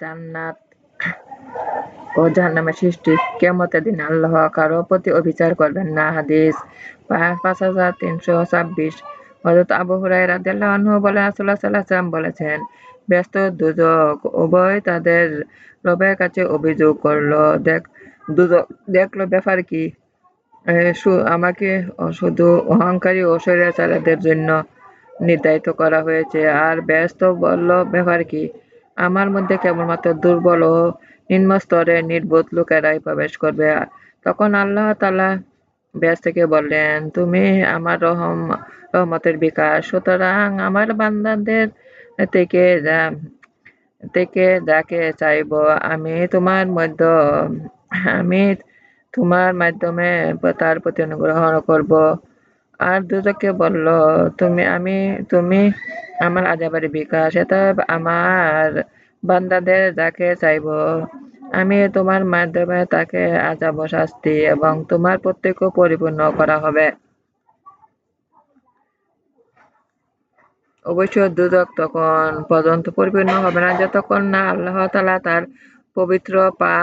জান্নাত ও জাহান্নামের সৃষ্টি। কেমতের দিন আল্লাহ কারও প্রতি অবিচার করবেন না। হাদিস পাঁচ হাজার তিনশো ছাব্বিশ। হজরত আবু হুরাই রাদিয়াল্লাহু বলে রাসূলুল্লাহ সাল্লাল্লাহু বলেছেন, ব্যস্ত দুজক উভয় তাদের রবের কাছে অভিযোগ করল। দেখ দুজক দেখল ব্যাপার কি? আমাকে শুধু অহংকারী ও স্বৈরাচারীদের জন্য নির্ধারিত করা হয়েছে। আর ব্যস্ত বলল, ব্যাপার কি? আমার মধ্যে কেবলমাত্র দুর্বল ও নিম্ন স্তরে নির্বোধ লোকেরাই প্রবেশ করবে। তখন আল্লাহ তালা ব্যাস থেকে বললেন, তুমি আমার রহম, রহমতের বিকাশ। সুতরাং আমার বান্দাদের থেকে থেকে যাকে চাইব, আমি তোমার মধ্য, আমি তোমার মাধ্যমে তার প্রতি অনুগ্রহ করব। আর দুজকে বলল, তুমি, আমি, তুমি আমার আজাবারি বিকাশ এটা আমার বান্দাদের যাকে চাইব, আমি তোমার মাধ্যমে তাকে আজাব শাস্তি এবং তোমার প্রত্যেক পরিপূর্ণ করা হবে। অবশ্য দুদক তখন পর্যন্ত পরিপূর্ণ হবে না, যতক্ষণ না আল্লাহ তালা তার পবিত্র পা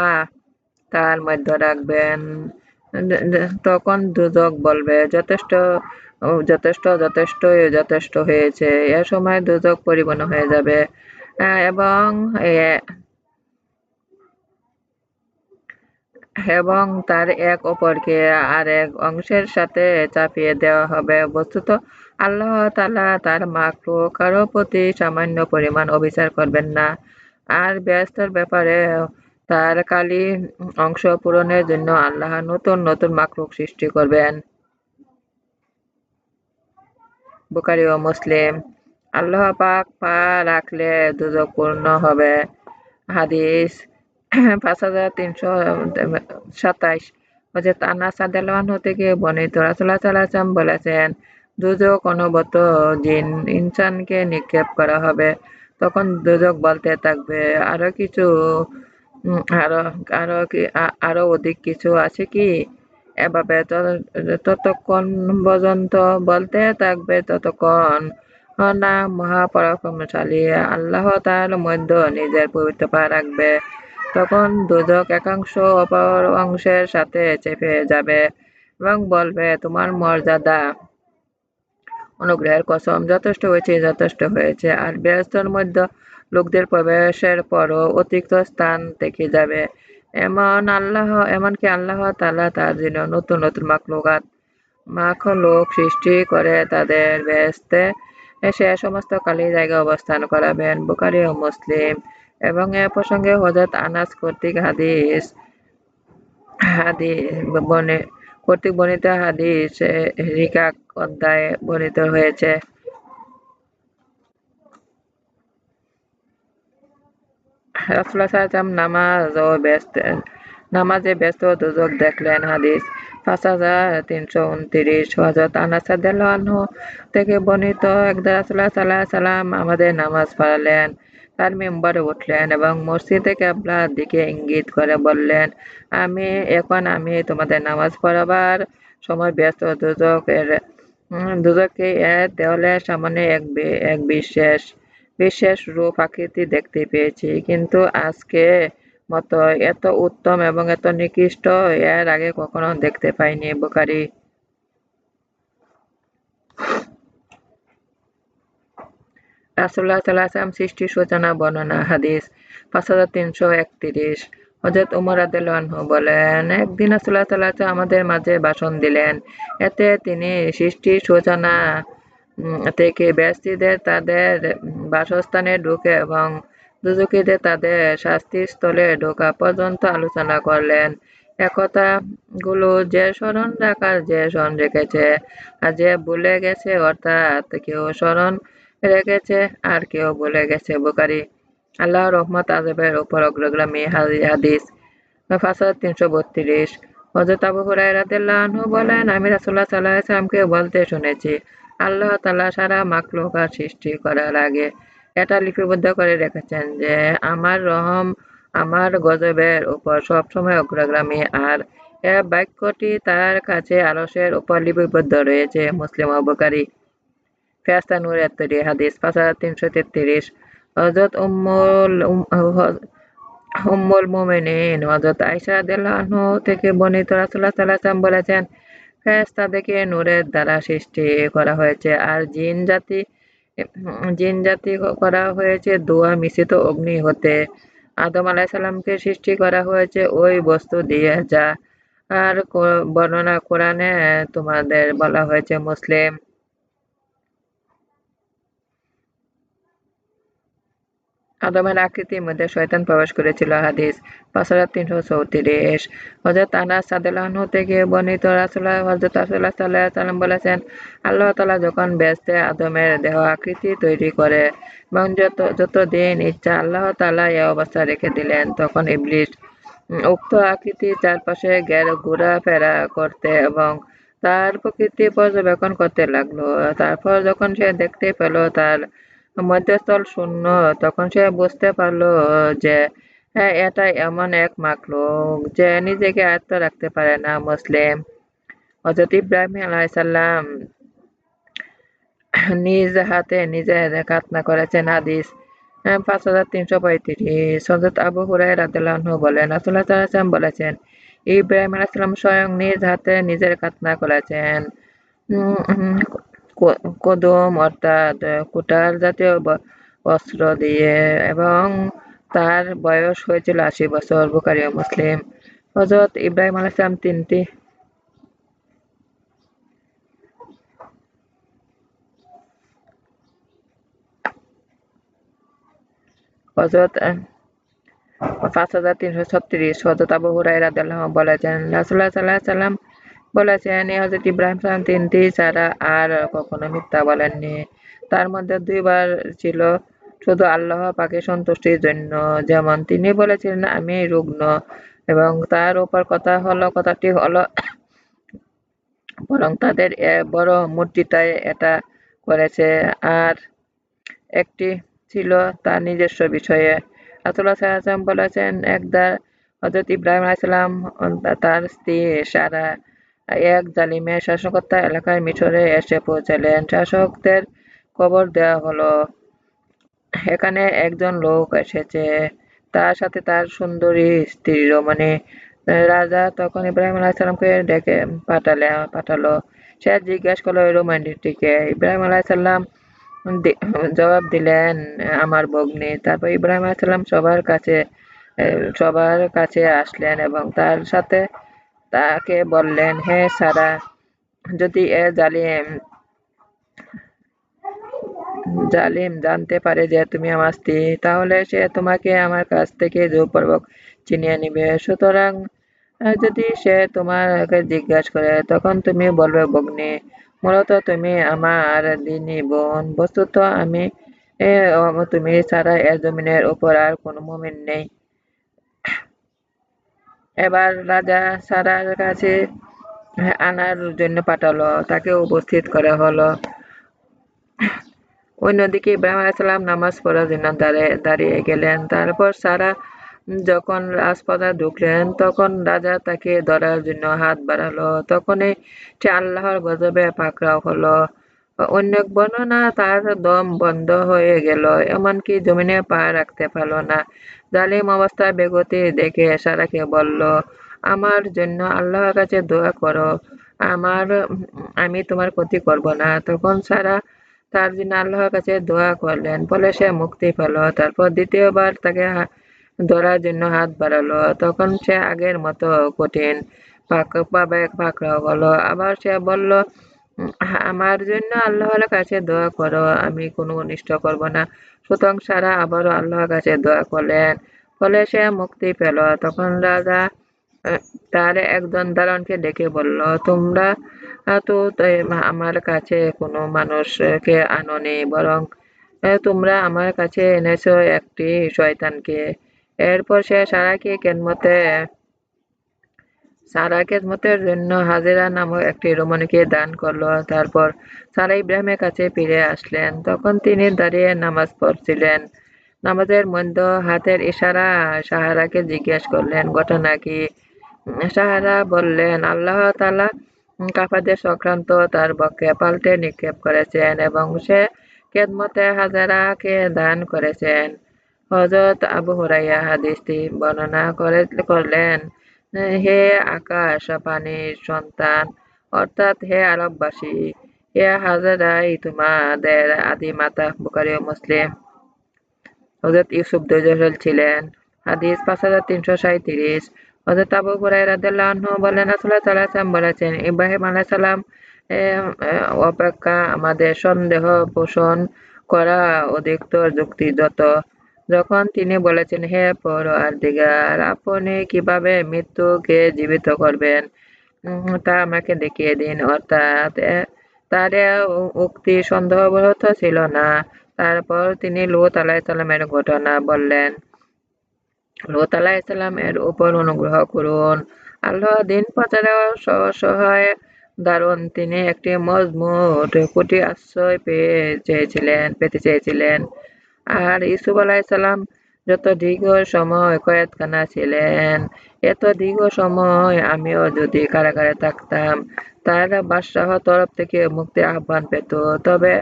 তার মধ্যে রাখবেন। তখন দুদক বলবে, যথেষ্ট যথেষ্ট যথেষ্ট যথেষ্ট হয়েছে। এ সময় দুদক পরিপূর্ণ হয়ে যাবে। এবং এবং তার এক অপরকে আর এক অংশের সাথে চাপিয়ে দেওয়া হবে। বস্তুত আল্লাহ তালা তার মাকরু কারও প্রতি সামান্য পরিমাণ অবিচার করবেন না। আর ব্যস্তর ব্যাপারে তার কালি অংশ পূরণের জন্য আল্লাহ নতুন নতুন মাকরুক সৃষ্টি করবেন। বুকারি ও মুসলিম, আল্লাহ পাক পা রাখলে দুজক পূর্ণ হবে। হাদিস পাঁচ হাজার তিনশো সাতাইশ হজরত আনাস আদালহ থেকে বর্ণিত রাসুল্লাহ সাল্লাম বলেছেন দুজক অনুবত জিন, ইনসানকে নিক্ষেপ করা হবে। তখন দুজক বলতে থাকবে, আরও কিছু আরও আরও কি আরও অধিক কিছু আছে কি? এভাবে ততক্ষণ পর্যন্ত বলতে থাকবে ততক্ষণ। না মহাপরাক্রমশালী আল্লাহ তার নিজের রাখবে। তখন দুজক একাংশ অপর অংশের সাথে চেপে যাবে এবং বলবে, তোমার মর্যাদা অনুগ্রহের কসম যথেষ্ট হয়েছে যথেষ্ট হয়েছে। আর ব্যস্তর মধ্যে লোকদের প্রবেশের পরও অতিরিক্ত স্থান থেকে যাবে। এমন আল্লাহ, এমনকি আল্লাহ তালা তার জন্য নতুন নতুন মাকলুকাত মাখ লোক সৃষ্টি করে তাদের ব্যস্তে এসে সমস্ত কালী জায়গায় অবস্থান করাবেন বুকারি ও মুসলিম। এবং এ প্রসঙ্গে হজরত আনাস কর্তৃক হাদিস হাদি বনে, কর্তৃক বর্ণিত হাদিস রিকাক অধ্যায়ে বর্ণিত হয়েছে। রাসুল্লাহ নামাজ ও ব্যস্ত, নামাজে ব্যস্ত দুজক দেখলেন হাদিস। পাঁচ হাজার তিনশো উনত্রিশ হজরত আনাসাদ্দাহ থেকে বর্ণিত একদা রাসুল্লাহ সাল্লাহ সাল্লাম আমাদের নামাজ পড়ালেন। তার মেম্বারে উঠলেন এবং মসজিদে কেবলার দিকে ইঙ্গিত করে বললেন, আমি, এখন আমি তোমাদের নামাজ পড়াবার সময় ব্যস্ত। দুজকের দুজকে এর দেওয়ালের সামনে এক এক বিশেষ বিশেষ রূপ আকৃতি দেখতে পেয়েছি। কিন্তু আজকে মতো এত উত্তম এবং এত নিকৃষ্ট, এর আগে কখনো দেখতে পাইনি বুখারি রাসুল্লাহ সাল্লাহাম সৃষ্টি সূচনা, বর্ণনা, হাদিস, পাঁচ হাজার তিনশো একত্রিশ। হজরত উমর আদু বলেন, একদিন রাসুল্লাহ সাল্লাহ আমাদের মাঝে ভাষণ দিলেন। এতে তিনি সৃষ্টি সূচনা থেকে ব্যস্তিদের তাদের বাসস্থানে ঢুকে এবং দুজকিদের তাদের শাস্তিস্থলে ঢোকা পর্যন্ত আলোচনা করলেন। একথা গুলো যে স্মরণ রাখার যে স্মরণ রেখেছে আর যে ভুলে গেছে অর্থাৎ কেউ স্মরণ রেখেছে আর কেউ বলে গেছে বোকারি। আল্লাহ রহমত আজবের উপর অগ্রগ্রামী হাদিস ফাসাদ তিনশো বত্রিশ। হজরত আবু হুরাই রাদিল্লাহু বলেন, আমি রাসুল্লাহ সাল্লাহ ইসলামকে বলতে শুনেছি আল্লাহ তালা সারা মাকলুকার সৃষ্টি করার আগে এটা লিপিবদ্ধ করে রেখেছেন যে আমার রহম, আমার গজবের উপর সবসময় অগ্রগামী। আর এ বাক্যটি তার কাছে আলসের উপর লিপিবদ্ধ রয়েছে মুসলিম অবকারী। ফেস্তা নূরের তৈরি হাদিস পাঁচ হাজার তিনশো তেত্রিশ। হজরত উম্মুল উম্মুল মুমিনিন, হযরত আয়েশা রাদিয়াল্লাহু থেকে বর্ণিত রাসূলুল্লাহ সাল্লাল্লাহু আলাইহি বলেছেন ফেরেশতাদেরকে নূরের দ্বারা সৃষ্টি করা হয়েছে। আর জিন জাতি জিন জাতি করা হয়েছে দোয়া মিশ্রিত অগ্নি হতে। আদম আলাইসাল্লামকে সৃষ্টি করা হয়েছে ওই বস্তু দিয়ে, যা আর বর্ণনা কোরআনে তোমাদের বলা হয়েছে মুসলিম। আদমের আকৃতির মধ্যে শয়তান প্রবেশ করেছিল, হাদিস পাঁচ হাজার তিনশো চৌত্রিশ হজরত আনাস সাদুল্লাহনু থেকে বর্ণিত রাসুল্লাহ হজরত রাসুল্লাহ সাল্লাহ সাল্লাম বলেছেন, আল্লাহ তালা যখন ব্যস্তে আদমের দেহ আকৃতি তৈরি করে এবং যত যত দিন ইচ্ছা আল্লাহ তালা এ অবস্থা রেখে দিলেন, তখন ইবলিশ উক্ত আকৃতির চারপাশে ঘের ঘোরাফেরা করতে এবং তার প্রকৃতি পর্যবেক্ষণ করতে লাগল। তারপর যখন সে দেখতে পেল তার মধ্যস্থল শূন্য। তখন সে বুঝতে পারল যে হ্যাঁ এটা এমন এক মাকলুক যে নিজেকে আয়ত্ত রাখতে পারে না, মুসলিম। হজরত ইব্রাহিম আলাইসাল্লাম নিজ হাতে নিজের কাতনা করেছেন হাদিস পাঁচ হাজার তিনশো পঁয়ত্রিশ। হজরত আবু হুরাই রাদিল্লাহ বলেন রাসুল্লাহ সাল্লাম বলেছেন, ইব্রাহিম আলাইসাল্লাম স্বয়ং নিজ হাতে নিজের কাতনা করেছেন। কদম অর্থাৎ কুটার জাতীয় অস্ত্র দিয়ে এবং তার বয়স হয়েছিল আশি বছর। বুকারি মুসলিম। হজরত ইব্রাহিম আলাইসলাম তিনটি। হজরত পাঁচ হাজার তিনশো ছত্রিশ। হজরত আবু হুরাই রাদিয়াল্লাহ বলেছেন রাসুল্লাহ সাল্লাহ সাল্লাম বলেছেন হজরত ইব্রাহিম সালাম তিনটি ছাড়া আর কখনো মিথ্যা বলেননি। তার মধ্যে দুইবার ছিল শুধু আল্লাহ পাকে সন্তুষ্টির জন্য। যেমন তিনি বলেছিলেন, আমি রুগ্ন। এবং তার উপর কথা হলো, কথাটি হলো, বরং তাদের বড় মূর্তিটাই এটা করেছে। আর একটি ছিল তার নিজস্ব বিষয়ে। রাসুল্লাহ সাল্লাম বলেছেন একদার হজরত ইব্রাহিম আলাইসাল্লাম তার স্ত্রী সারা এক জালিমের শাসকতা এলাকায় মিশরে এসে পৌঁছালেন। শাসকদের খবর দেওয়া হলো। এখানে একজন লোক এসেছে। তার সাথে তার সুন্দরী স্ত্রী রমণী। রাজা তখন ইব্রাহিম আলাহিসাল্লামকে ডেকে পাঠালে, পাঠালো। সে জিজ্ঞেস করল রোমান্টিকটিকে ইব্রাহিম আলাহিসাল্লাম জবাব দিলেন, আমার ভগ্নি। তারপর ইব্রাহিম আলাহিসাল্লাম সবার কাছে সবার কাছে আসলেন এবং তার সাথে তাকে বললেন, হে সারা, যদি এ জালিম জালিম জানতে পারে যে তুমি আমার স্ত্রী, তাহলে সে তোমাকে আমার কাছ থেকে জোরপূর্বক চিনিয়ে নিবে। সুতরাং, যদি সে তোমাকে জিজ্ঞাসা করে, তখন তুমি বলবে বগ্নি মূলত তুমি আমার দিনী বোন। বস্তুত আমি তুমি ছাড়া এ জমিনের উপর আর কোনো মুমিন নেই। এবার রাজা সারার কাছে আনার জন্য পাঠালো। তাকে উপস্থিত করা হলো। অন্যদিকে ইব্রাহিম আলাইসাল্লাম নামাজ পড়ার জন্য দাঁড়িয়ে গেলেন। তারপর সারা যখন রাজপথে ঢুকলেন, তখন রাজা তাকে ধরার জন্য হাত বাড়ালো। তখনই সে আল্লাহর গজবে পাকড়াও হলো। অন্য বর্ণনা, তার দম বন্ধ হয়ে গেল, এমনকি জমিনে পা রাখতে পারল না। জালিম অবস্থায় বেগতি দেখে সারাকে বলল, আমার জন্য আল্লাহর কাছে দোয়া করো। আমার, আমি তোমার ক্ষতি করব না। তখন সারা তার জন্য আল্লাহর কাছে দোয়া করলেন। বলে সে মুক্তি পেল। তারপর দ্বিতীয়বার তাকে ধরার জন্য হাত বাড়ালো। তখন সে আগের মতো কঠিন পাবে পাকড়াও হলো আবার সে বলল আমার জন্য আল্লাহর কাছে দোয়া করো, আমি কোনো অনিষ্ট করব না। সুতরাং সারা আবারও আল্লাহর কাছে দোয়া করলেন। ফলে সে মুক্তি পেল। তখন রাজা তার একজন দারণকে ডেকে বলল, তোমরা তো আমার কাছে কোনো মানুষকে আনোনি, বরং তোমরা আমার কাছে এনেছো একটি শয়তানকে। এরপর সে সারাকে কেনমতে সারা কেদমতের জন্য হাজিরা নামক একটি রমণীকে দান করল। তারপর সারা ইব্রাহিমের কাছে ফিরে আসলেন। তখন তিনি দাঁড়িয়ে নামাজ পড়ছিলেন। নামাজের মধ্যে হাতের ইশারা সাহারাকে জিজ্ঞেস করলেন, ঘটনা কি? সাহারা বললেন, আল্লাহ তালা কাফাদের সংক্রান্ত তার পক্ষে পাল্টে নিক্ষেপ করেছেন এবং সে কেদমতে হাজারাকে দান করেছেন। হজরত আবু হুরাইয়া হাদিসটি বর্ণনা করে, করলেন হে আকাশ পানির সন্তান, অর্থাৎ হে আরববাসী হে হাজারাই তোমাদের আদি মাতা বুকারি মুসলিম। হজরত ইউসুফ দৈজল ছিলেন। হাদিস পাঁচ হাজার তিনশো সাঁত্রিশ হজরত আবু হুরাই রাদিল্লাহু বলেন, রাসূলুল্লাহ সাল্লাল্লাহু বলেছেন, ইব্রাহিম আলাইহিস সালাম অপেক্ষা আমাদের সন্দেহ পোষণ করা অধিকতর যুক্তিযত। যখন তিনি বলেছেন, হে পরওয়ারদিগার, আপনি কীভাবে মৃত্যুকে জীবিত করবেন? তা আমাকে দেখিয়ে দিন। অর্থাৎ তার উক্তি সন্দেহবরত ছিল না। তারপর তিনি লুত আলাইসাল্লামের ঘটনা বললেন, লুত আলাইসাল্লাম এর উপর অনুগ্রহ করুন। আল্লাহ দিন প্রচারে সহায় দারুণ তিনি একটি মজবুত কুটি আশ্রয় পেয়ে চেয়েছিলেন, পেতে চেয়েছিলেন। আর ইসুফ আলাইসাল্লাম যত দীর্ঘ সময় কয়েতখানা ছিলেন, এত দীর্ঘ সময় আমিও যদি কারাগারে থাকতাম, তারা বাদশাহ তরফ থেকে মুক্তি আহ্বান পেত। তবে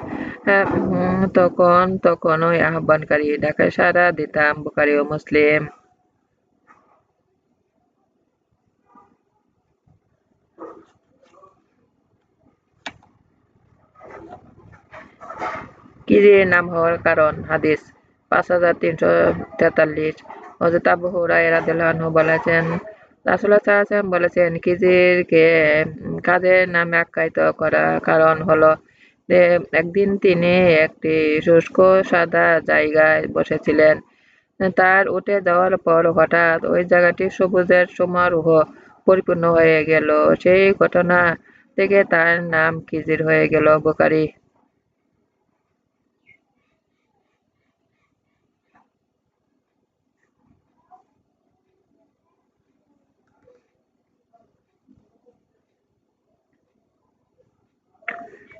তখন তখন ওই আহ্বানকারী ডাকে সারা দিতাম বুকারি ও মুসলিম। কিরির নাম হওয়ার কারণ? হাদিস পাঁচ হাজার তিনশো তেতাল্লিশ। হজরত আবু হুরাই রাদিল্লাহু বলেছেন রাসুল্লাহ সাল্লাম বলেছেন কিজিরকে কাজের নামে আখ্যায়িত করা কারণ হলো একদিন তিনি একটি শুষ্ক সাদা জায়গায় বসেছিলেন। তার উঠে যাওয়ার পর হঠাৎ ওই জায়গাটি সবুজের সমারোহ পরিপূর্ণ হয়ে গেল। সেই ঘটনা থেকে তার নাম কিজির হয়ে গেল বোকারি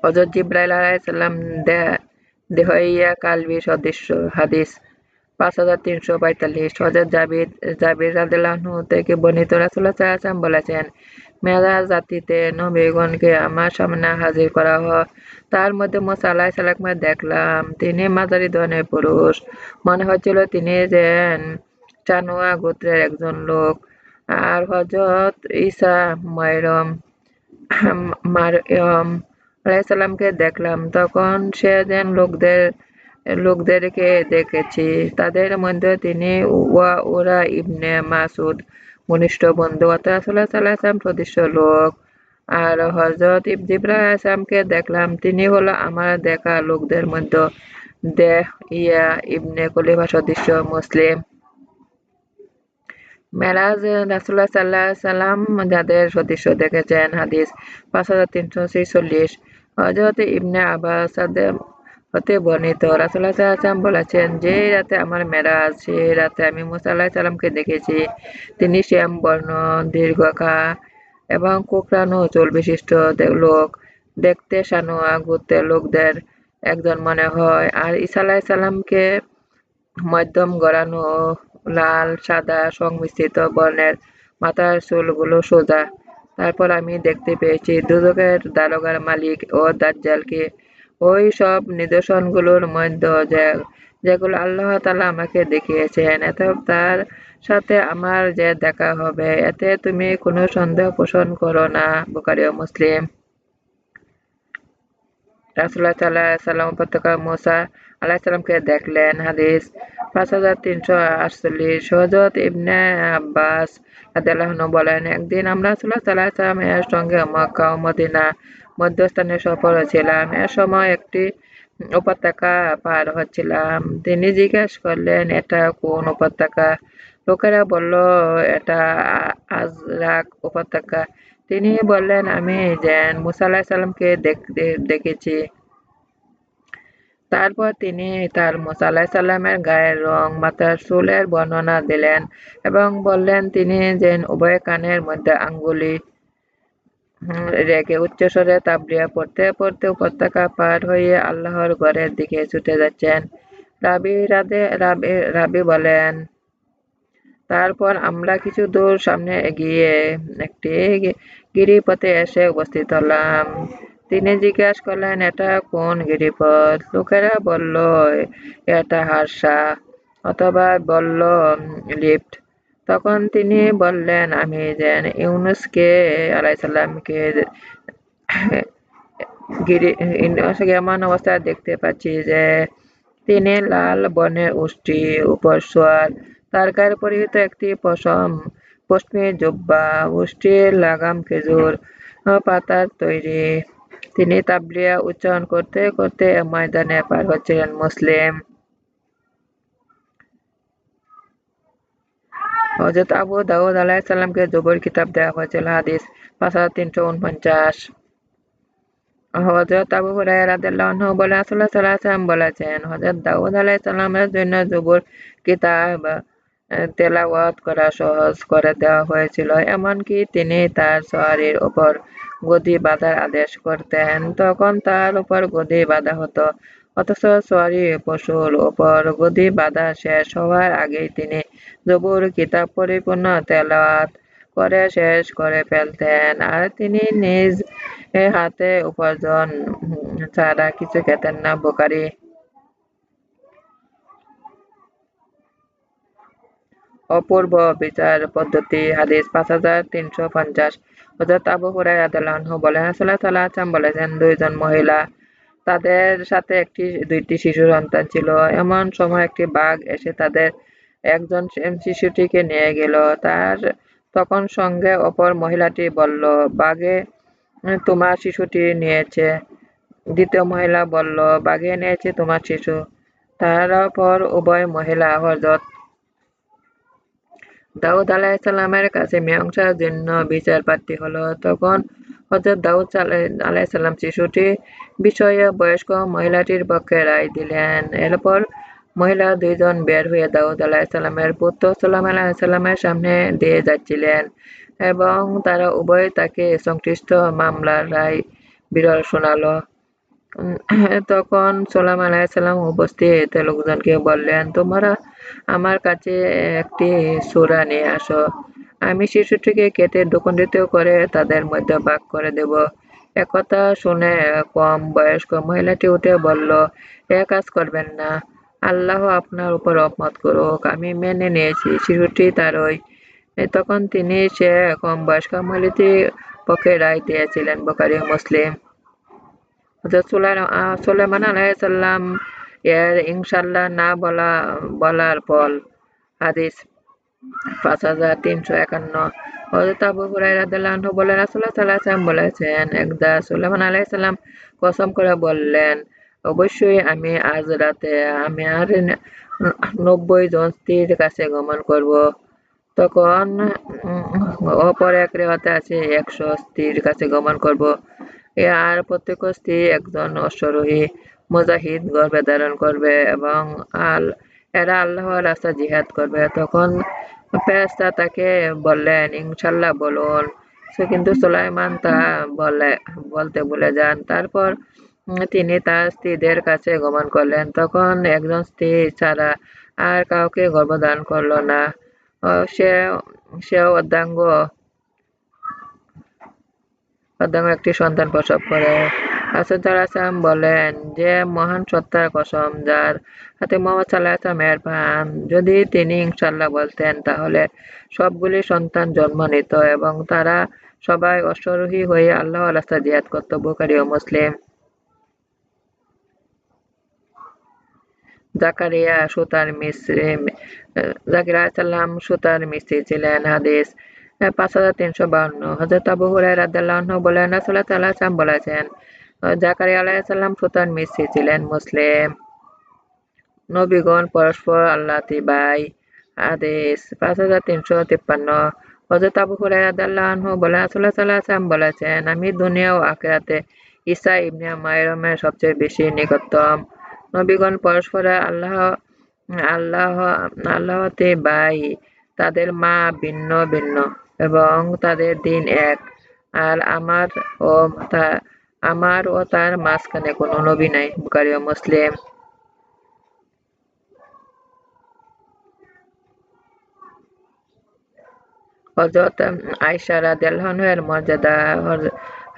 হজরত জিব্রাইল আলাইসাল্লাম দেহইয়া কালবি সদৃশ্য হাদিস পাঁচ হাজার তিনশো পঁয়তাল্লিশ। হজরত জাবির জাবির রাদিল্লাহু থেকে বর্ণিত রাসুল্লাহ সাল্লাম বলেছেন মেরা জাতিতে নবীগণকে আমার সামনে হাজির করা হয় তার মধ্যে মোসা আলাহ সালামকে দেখলাম। তিনি মাঝারি ধরনের পুরুষ। মনে হচ্ছিল তিনি যেন চানুয়া গোত্রের একজন লোক। আর হজরত ঈসা ময়রম মারয়ম আলাইসাল্লামকে দেখলাম। তখন সে যেন লোকদের, লোকদেরকে দেখেছি। তাদের মধ্যে তিনি ওরা ইবনে মাসুদ ঘনিষ্ঠ বন্ধু। অর্থাৎ সাল্লাম লোক। আর হজরত ইবজিব্রা আসলামকে দেখলাম। তিনি হলো আমার দেখা লোকদের মধ্যে দেহ, ইয়া ইবনে কলিফা সদস্য মুসলিম। মেরাজ রাসুল্লাহ সাল্লাহ সাল্লাম যাদের সদস্য দেখেছেন, হাদিস পাঁচ হাজার তিনশো ছেচল্লিশ। হজরত ইবনে আব্বাস হতে বর্ণিত রাসুল্লাহ সাল্লাম বলেছেন, যে রাতে আমার মেরাজ সেই রাতে আমি মুসাল্লাহ সাল্লামকে দেখেছি। তিনি শ্যাম, বর্ণ দীর্ঘকা এবং কোকড়ানো চুল বিশিষ্ট লোক। দেখতে সানোয়া, ঘুরতে লোকদের একজন মনে হয়। আর ঈসা আলাহ সাল্লামকে মধ্যম গড়ানো লাল, সাদা, সংমিশ্রিত বর্ণের মাথার চুলগুলো সোজা। তারপর আমি দেখতে পেয়েছি দুদকের দারোগার মালিক ও দাজ্জালকে। ওই সব নিদর্শনগুলোর মধ্যে যেগুলো আল্লাহ তালা আমাকে দেখিয়েছেন, এত তার সাথে আমার যে দেখা হবে, এতে তুমি কোনো সন্দেহ পোষণ করো না বুকারি ও মুসলিম রাসুল্লাহ সাল্লাহ সাল্লাম উপত্যকা মোসা আলাহিসাল্লামকে দেখলেন, হাদিস পাঁচ হাজার তিনশো আটচল্লিশ। আব্বাস বলেন, একদিন আমরা এর সঙ্গে মদিনা মধ্যস্থানে সফর ছিলাম এ সময় একটি উপত্যকা পার হচ্ছিলাম। তিনি জিজ্ঞেস করলেন, এটা কোন উপত্যকা? লোকেরা বলল, এটা আজরাক উপত্যকা। তিনি বললেন, আমি যেন মুসা আলাহিসাল্লামকে দেখেছি। তারপর তিনি তার মুসা আলাহিসাল্লামের গায়ের রং মাথার চুলের বর্ণনা দিলেন এবং বললেন, তিনি যেন উভয় কানের মধ্যে আঙ্গুলি রেখে উচ্চস্বরে তাবলিয়া পড়তে পড়তে উপত্যকা পার হয়ে আল্লাহর ঘরের দিকে ছুটে যাচ্ছেন। রাবি রাধে, রাবি রাবি বলেন, তারপর আমরা কিছু দূর সামনে এগিয়ে একটি গিরিপথে এসে উপস্থিত হলাম। তিনি জিজ্ঞেস করলেন, এটা কোন গিরিপথ? লোকেরা বলল, এটা হারসা। অথবা বলল, লিফট। তখন তিনি বললেন, আমি যেন ইউনুসকে আলাইসাল্লামকে এমন অবস্থায় দেখতে পাচ্ছি যে তিনি লাল বনের উষ্টি উপর সোয়ার তার গায়ের পরিহিত একটি পশম, পশ্চিমী জুব্বা, উষ্টির লাগাম খেজুর পাতার তৈরি। তিনি তাবলিয়া উচ্চারণ করতে করতে ময়দানে পার হচ্ছিলেন মুসলিম। হজরত আবু দাউদ আলাইসাল্লামকে জবর কিতাব দেওয়া হয়েছিল, হাদিস পাঁচ হাজার তিনশো উনপঞ্চাশ। হজরত আবু হুরায়রা রাদিয়াল্লাহু বলে আলাইহি ওয়াসাল্লাম বলেছেন, হযরত দাউদ আলাইহিস সালামের জন্য জবুর কিতাব তেলাওয়াত করা সহজ করে দেওয়া হয়েছিল, এমনকি তিনি তার সওয়ারির উপর গদি বাঁধার আদেশ করতেন, তখন তার উপর গদি বাঁধা হতো। অথচ সওয়ারি পশুর উপর গদি বাঁধা শেষ হওয়ার আগেই তিনি জবুর কিতাব পরিপূর্ণ তেলাওয়াত করে শেষ করে ফেলতেন। আর তিনি নিজ হাতে উপার্জন ছাড়া কিছু খেতেন না, বোকারি। অপূর্ব বিচার পদ্ধতি, হাদিস পাঁচ হাজার তিনশো পঞ্চাশ। হজরত আবু হুরাই রাদিয়াল্লাহু বলেন সাল্লাল্লাহু বলেছেন, দুইজন মহিলা তাদের সাথে একটি, দুইটি শিশু সন্তান ছিল। এমন সময় একটি বাঘ এসে তাদের একজন শিশুটিকে নিয়ে গেল। তার তখন সঙ্গে অপর মহিলাটি বলল, বাঘে তোমার শিশুটি নিয়েছে। দ্বিতীয় মহিলা বলল, বাঘে নিয়েছে তোমার শিশু। তারপর উভয় মহিলা হজরত দাউদ আলাইসাল্লামের কাছে মীমাংসার জন্য বিচার প্রার্থী হলো, তখন হজরত দাউদ আলাইসাল্লাম শিশুটি বিষয়ে বয়স্ক মহিলাটির পক্ষে রায় দিলেন। এরপর মহিলা দুইজন বের হয়ে দাউদ আলাহিসাল্লামের পুত্র সাল্লাম আলাহিসাল্লামের সামনে দিয়ে যাচ্ছিলেন এবং তারা উভয় তাকে সংশ্লিষ্ট মামলার রায় বিরল শোনালো। তখন সোলাম আলাহিসাল্লাম উপস্থিত। লোকজনকে বললেন, তোমরা আমার কাছে একটি সুরা নিয়ে আসো। আমি শিশুটিকে কেটে দুখণ্ডিত করে তাদের মধ্যে ভাগ করে দেব। একথা শুনে কম বয়স্ক মহিলাটি উঠে বলল, এ কাজ করবেন না। আল্লাহ আপনার উপর অপমত করুক। আমি মেনে নিয়েছি। শিশুটি তার ওই তখন তিনি সে কম বয়স্ক মহিলাটির পক্ষে রায় দিয়েছিলেন বোকারি মুসলিম। সুলাইমান আলাইসাল্লাম এর ইনশাল্লাহ না বলা, বলার ফল হাদিস পাঁচ হাজার তিনশো একান্ন। হজরত আবু রাসূলুল্লাহ সাল্লাল্লাহু আলাইহি বলেছেন একদা সুলাইমান আলাইহিস সালাম কসম করে বললেন, অবশ্যই আমি আজ রাতে আমি আর নব্বই জন স্ত্রীর কাছে গমন করব। তখন অপর এক রেওয়াতে আছে একশো স্ত্রীর কাছে গমন করব। আর প্রত্যেক স্ত্রী একজন অশ্বরোহী। মুজাহিদ গর্বে ধারণ করবে এবং আল, এরা আল্লাহর রাস্তা জিহাদ করবে। তখন ফেরেস্তা তাকে বললেন, ইনশাল্লাহ বলুন। সে কিন্তু সুলাইমান তা বলে, বলতে ভুলে যান। তারপর তিনি তার স্ত্রীদের কাছে গমন করলেন। তখন একজন স্ত্রী ছাড়া আর কাউকে গর্ভদান করল না। সে, সেও অর্ধাঙ্গ অর্ধাঙ্গ একটি সন্তান প্রসব করে। আসাদ আসাম বলেন যে মহান সত্তার কসম যার হাতে মোহাম্মদ সাল্লাহ আসলামের পান যদি তিনি ইনশাল্লাহ বলতেন, তাহলে সবগুলি সন্তান জন্ম নিত এবং তারা সবাই অশ্বরোহী হয়ে আল্লাহ রাস্তা জিয়াদ করত বোকারি ও মুসলিম। জাকারিয়া সুতার মিস্ত্রি জাকিরা সাল্লাম সুতার মিস্ত্রি ছিলেন। হাদিস পাঁচ হাজার তিনশো বাউন্ন। হজরত আবু হুরাই রাদিয়াল্লাহু আনহু বলেন, রাসূলুল্লাহ সাল্লাল্লাহু আলাইহি বলেছেন জাকারিয়া আলাইহিস সালাম সুতার মিস্ত্রি ছিলেন মুসলিম। নবীগণ পরস্পর আল্লাহতি ভাই হাদিস পাঁচ হাজার তিনশো তিপ্পান্ন। হজরত আবু হুরাই রাদিয়াল্লাহু আনহু বলেন রাসূলুল্লাহ সাল্লাল্লাহু আলাইহি বলেছেন, আমি দুনিয়া ও আখিরাতে ঈসা ইবনে মায়রমের সবচেয়ে বেশি নিকটতম। নবীগণ পরস্পর আল্লাহ আল্লাহ, আল্লাহতে ভাই তাদের মা ভিন্ন ভিন্ন এবং তাদের দিন এক। আর আমার ও আমার ও তার মাঝখানে কোনো নবী নাই বুকারি ও মুসলিম। হজরত আয়সা রাদিয়াল্লাহু এর মর্যাদা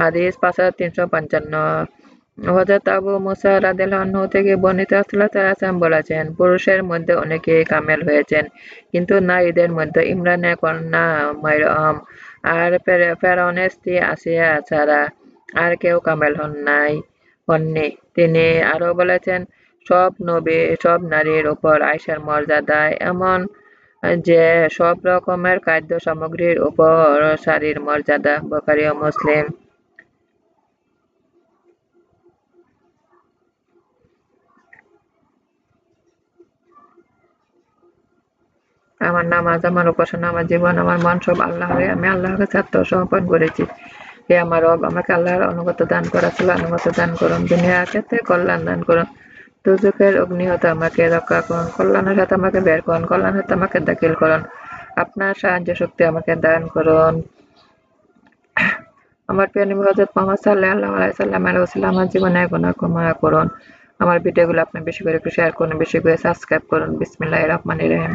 হাদিস পাঁচ হাজার তিনশো পঞ্চান্ন। হযরত আবু মুসা রাদিয়াল্লাহু থেকে বর্ণিত রাসূলুল্লাহ সাল্লাল্লাহু বলেছেন, পুরুষের মধ্যে অনেকেই কামেল হয়েছেন, কিন্তু নারীদের মধ্যে ইমরানের কন্যা মরিয়ম আর ফেরাউনের স্ত্রী আসিয়া ছাড়া আর কেউ কামেল হন নাই হননি। তিনি আরও বলেছেন, সব নবী সব নারীর উপর আয়েশার মর্যাদা এমন যে সব রকমের খাদ্য সামগ্রীর উপর শাড়ির মর্যাদা। বুখারী ও মুসলিম। আমার নামাজ, আমার উপাসনা, আমার জীবন, আমার মন সব আল্লাহরই। আমি আল্লাহকে ছাত্র আত্মসমর্পণ করেছি। হে আমার রব, আমাকে আল্লাহর অনুগত দান করুন, রাসূলের অনুগত দান করুন, দুনিয়া আখিরাতে কল্যাণ দান করুন। দুজকের অগ্নি হতে আমাকে রক্ষা করুন, কল্যাণের সাথে আমাকে বের করুন, কল্যাণের সাথে আমাকে দাখিল করুন। আপনার সাহায্য শক্তি আমাকে দান করুন। আমার প্রিয় নবী হযরত মুহাম্মদ সাল্লাল্লাহু আলাইহি সাল্লামের ওসিলা আমার জীবনের গুনাহ ক্ষমা করুন। আমার ভিডিওগুলো আপনি বেশি করে একটু শেয়ার করুন, বেশি করে সাবস্ক্রাইব করুন। বিসমিল্লাহির রহমানির রহিম।